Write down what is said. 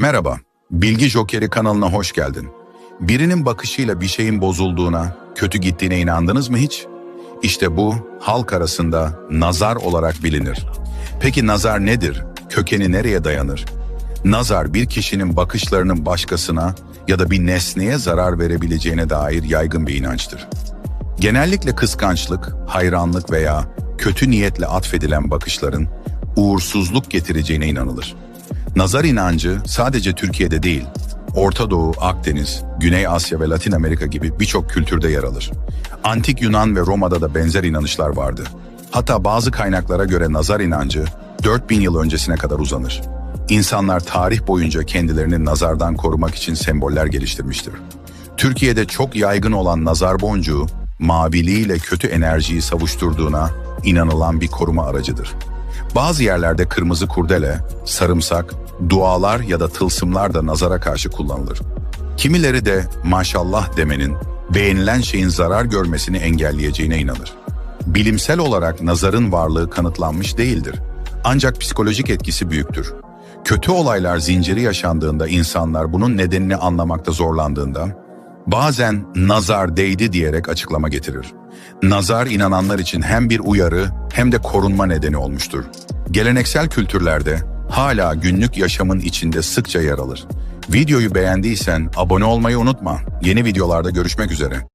Merhaba, Bilgi Jokeri kanalına hoş geldin. Birinin bakışıyla bir şeyin bozulduğuna, kötü gittiğine inandınız mı hiç? İşte bu halk arasında nazar olarak bilinir. Peki nazar nedir? Kökeni nereye dayanır? Nazar bir kişinin bakışlarının başkasına ya da bir nesneye zarar verebileceğine dair yaygın bir inançtır. Genellikle kıskançlık, hayranlık veya kötü niyetle atfedilen bakışların uğursuzluk getireceğine inanılır. Nazar inancı sadece Türkiye'de değil, Orta Doğu, Akdeniz, Güney Asya ve Latin Amerika gibi birçok kültürde yer alır. Antik Yunan ve Roma'da da benzer inanışlar vardı. Hatta bazı kaynaklara göre nazar inancı 4000 yıl öncesine kadar uzanır. İnsanlar tarih boyunca kendilerini nazardan korumak için semboller geliştirmiştir. Türkiye'de çok yaygın olan nazar boncuğu, maviliğiyle kötü enerjiyi savuşturduğuna inanılan bir koruma aracıdır. Bazı yerlerde kırmızı kurdele, sarımsak, dualar ya da tılsımlar da nazara karşı kullanılır. Kimileri de maşallah demenin beğenilen şeyin zarar görmesini engelleyeceğine inanır. Bilimsel olarak nazarın varlığı kanıtlanmış değildir. Ancak psikolojik etkisi büyüktür. Kötü olaylar zinciri yaşandığında insanlar bunun nedenini anlamakta zorlandığında bazen nazar değdi diyerek açıklama getirir. Nazar inananlar için hem bir uyarı hem de korunma nedeni olmuştur. Geleneksel kültürlerde hala günlük yaşamın içinde sıkça yer alır. Videoyu beğendiysen abone olmayı unutma. Yeni videolarda görüşmek üzere.